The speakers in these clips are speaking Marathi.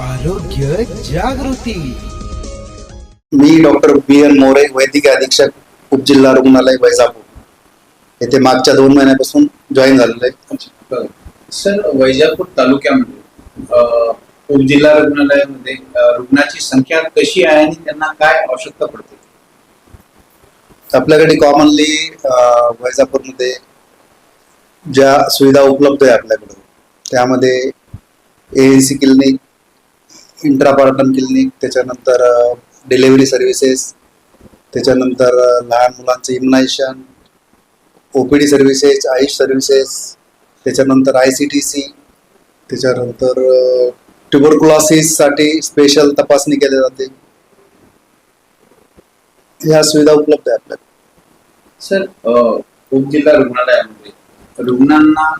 आरोग्य जागृती. मी डॉक्टर बी एन मोरे वैद्यकीय अधीक्षक उपजिल्हा रुग्णालय वैजापूर. येथे मागच्या दोन महिन्यापासून जॉईन झालेलो आहे. सर वैजापूर तालुक्यामध्ये उपजिल्हा रुग्णालयामध्ये रुग्णाची संख्या कशी आहे आणि त्यांना काय आवश्यकता पडते? आपल्याकडे कॉमनली वैजापूरमध्ये ज्या सुविधा उपलब्ध आहे आपल्याकडे त्यामध्ये A N C clinic intrapartum clinic त्याच्यानंतर डिलेवरी सर्व्हिसेस त्याच्यानंतर लहान मुलांचं immunisation O P D services AYUSH services त्याच्यानंतर आय सी टी सी त्याच्यानंतर ट्युबरकुलॉसिससाठी स्पेशल तपासणी केली जाते. ह्या सुविधा उपलब्ध आहे आपल्या सर अ, उपजिल्हा रुग्णालयामध्ये रुग्णांना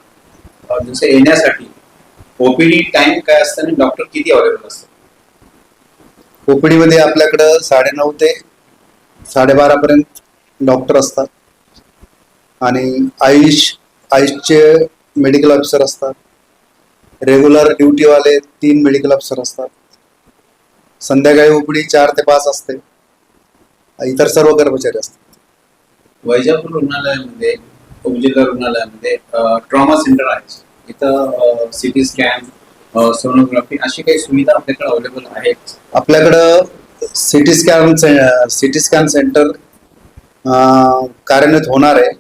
जसं येण्यासाठी ओपीडी टाइम काय असतं आणि डॉक्टर किती अवेलेबल असतात ओपीडीमध्ये आपल्याकडं साडेनऊ ते साडेबारापर्यंत डॉक्टर असतात. आणि आयुष आयुषचे मेडिकल ऑफिसर असतात. रेग्युलर ड्युटीवाले तीन मेडिकल ऑफिसर असतात. संध्याकाळी ओपीडी चार ते पाच असते. इतर सर्व कर्मचारी असतात. वैजापूर रुग्णालयामध्ये उपजिल्हा रुग्णालयामध्ये ट्रॉमा सेंटर आहे. इथं सिटी स्कॅन सोनोग्राफी अशी काही सुविधा आपल्याकडे अवेलेबल आहेत? आपल्याकडं CT scan CT scan centre कार्यान्वित होणार आहे.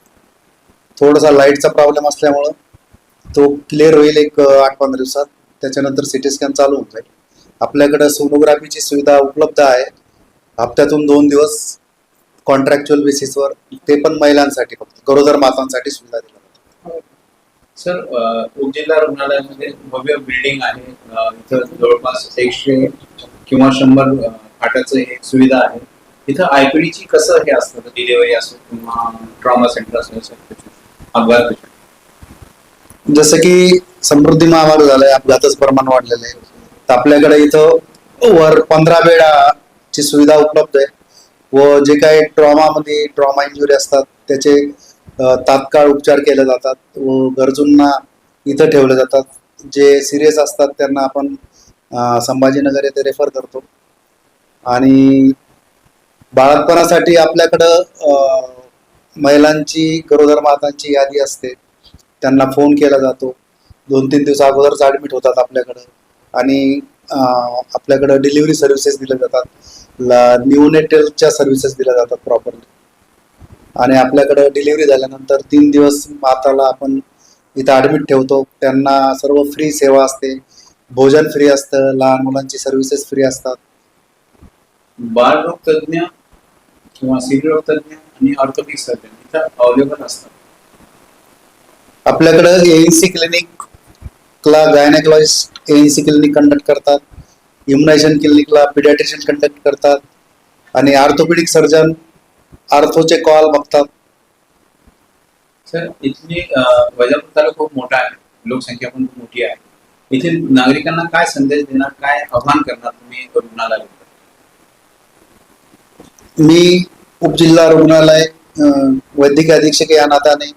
थोडासा लाईटचा प्रॉब्लेम असल्यामुळं तो क्लिअर होईल एक आठ पंधरा दिवसात. त्याच्यानंतर सिटी स्कॅन चालू होऊन जाईल. आपल्याकडं सोनोग्राफीची सुविधा उपलब्ध आहे. हप्त्यातून दोन दिवस कॉन्ट्रॅक्च्युअल बेसिसवर ते पण महिलांसाठी फक्त. गरोदर मातांसाठी सुविधा दिल्या. सर उपजिल्हा रुग्णालयामध्ये भव्य बिल्डिंग आहे. इथं जवळपास एकशे किंवा शंभर खाटाचं एक सुविधा आहे. इथं आयपीडी ची कसं हे असतं? डिलिव्हरी असो किंवा ट्रॉमा सेंटर असो अपघात जसं की समृद्धी महामार्ग झालाय अपघातच प्रमाण वाढलेलं आहे. तर आपल्याकडे इथं वर पंधरा बेडाची सुविधा उपलब्ध आहे. व जे काही ट्रॉमामध्ये ट्रॉमा इंजुरी असतात त्याचे तात्काळ उपचार केले जातात. व गरजूंना इथं ठेवले जातात. जे सिरियस असतात त्यांना आपण संभाजीनगर येथे रेफर करतो. आणि बाळातपणासाठी आपल्याकडं महिलांची गरोदर मातांची यादी असते. त्यांना फोन केला जातो. दोन तीन दिवस अगोदरच ॲडमिट होतात आपल्याकडं. आणि आपल्याकडं डिलिव्हरी सर्व्हिसेस दिल्या जातात. न्यूनेटलच्या सर्व्हिसेस दिल्या जातात प्रॉपरली आणि आपल्याकडं डिलिव्हरी झाल्यानंतर तीन दिवस माताला आपण इथं ॲडमिट ठेवतो. त्यांना सर्व फ्री सेवा असते. भोजन फ्री असतं. लहान मुलांची सर्व्हिसेस फ्री असतात. बालरोग तज्ञ किंवा स्त्रीरोग तज्ञ आणि ऑर्थोपिक सर्जन इथं अवेलेबल असतात. आपल्याकडं एएनसी क्लिनिकला गायनेकॉलॉजिस्ट एएनसी क्लिनिक कंडक्ट करतात. इम्युनायझेशन क्लिनिकला पिडियाट्रिशियन कंडक्ट करतात. आणि ऑर्थोपेडिक सर्जन आर्थोचे कॉल बघतात. सर इथली वैजापूर तालुका खूप मोठा आहे. लोकसंख्या पण खूप मोठी आहे. इथे नागरिकांना काय संदेश देणार काय आव्हान करणार तुम्ही रुग्णालयाबद्दल मी उपजिल्हा रुग्णालय वैद्यकीय अधीक्षक या नात्याने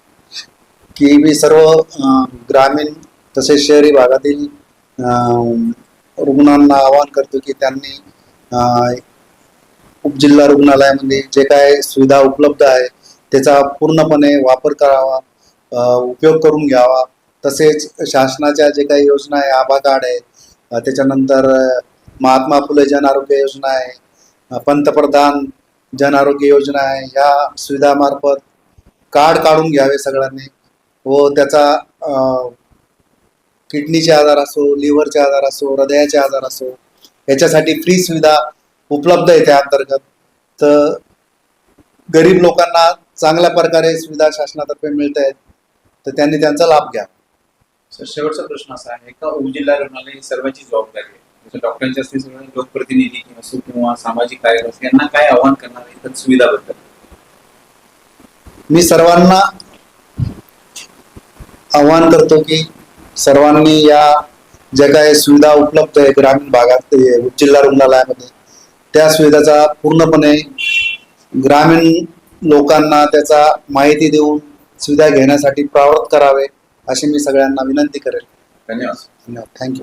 की मी सर्व ग्रामीण तसेच शहरी भागातील अं, रुग्णांना आवाहन करतो की त्यांनी उपजिल्हा रुग्णालयामध्ये जे काय सुविधा उपलब्ध आहे त्याचा पूर्णपणे वापर करावा उपयोग करून घ्यावा. तसेच शासनाच्या जे काही योजना आहे आभा कार्ड आहे त्याच्यानंतर महात्मा फुले जन आरोग्य योजना आहे पंतप्रधान जन आरोग्य योजना आहे ह्या सुविधामार्फत कार्ड काढून घ्यावे सगळ्यांनी. व त्याचा किडनीचे आजार असो लिव्हरचे आजार असो हृदयाचे आजार असो याच्यासाठी फ्री सुविधा उपलब्ध आहे त्या अंतर्गत. तर गरीब लोकांना चांगल्या प्रकारे सुविधा शासनातर्फे मिळत आहेत. तर त्यांनी त्यांचा लाभ घ्या. सर शेवटचा प्रश्न असा आहे का उपजिल्हा रुग्णालय ही सर्वांची जबाबदारी आहे. जसं डॉक्टरांची सगळे लोकप्रतिनिधी असो किंवा सामाजिक कार्यकर्ते यांना काय आव्हान करणार आहे इथं सुविधाबद्दल? मी सर्वांना आवाहन करतो की सर्वांनी या ज्या काही सुविधा उपलब्ध आहे ग्रामीण भागात हे उपजिल्हा रुग्णालयामध्ये. त्या सुविधाचा पूर्णपणे ग्रामीण लोकांना त्याचा माहिती देऊन सुविधा घेण्यासाठी प्रवृत्त करावे अशी मी सगळ्यांना विनंती करेल. धन्यवाद. धन्यवाद. थँक्यू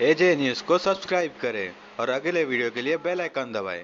एजे न्यूज़ को सब्सक्राइब करें और अगले वीडियो के लिए बेल आइकन दबाएं।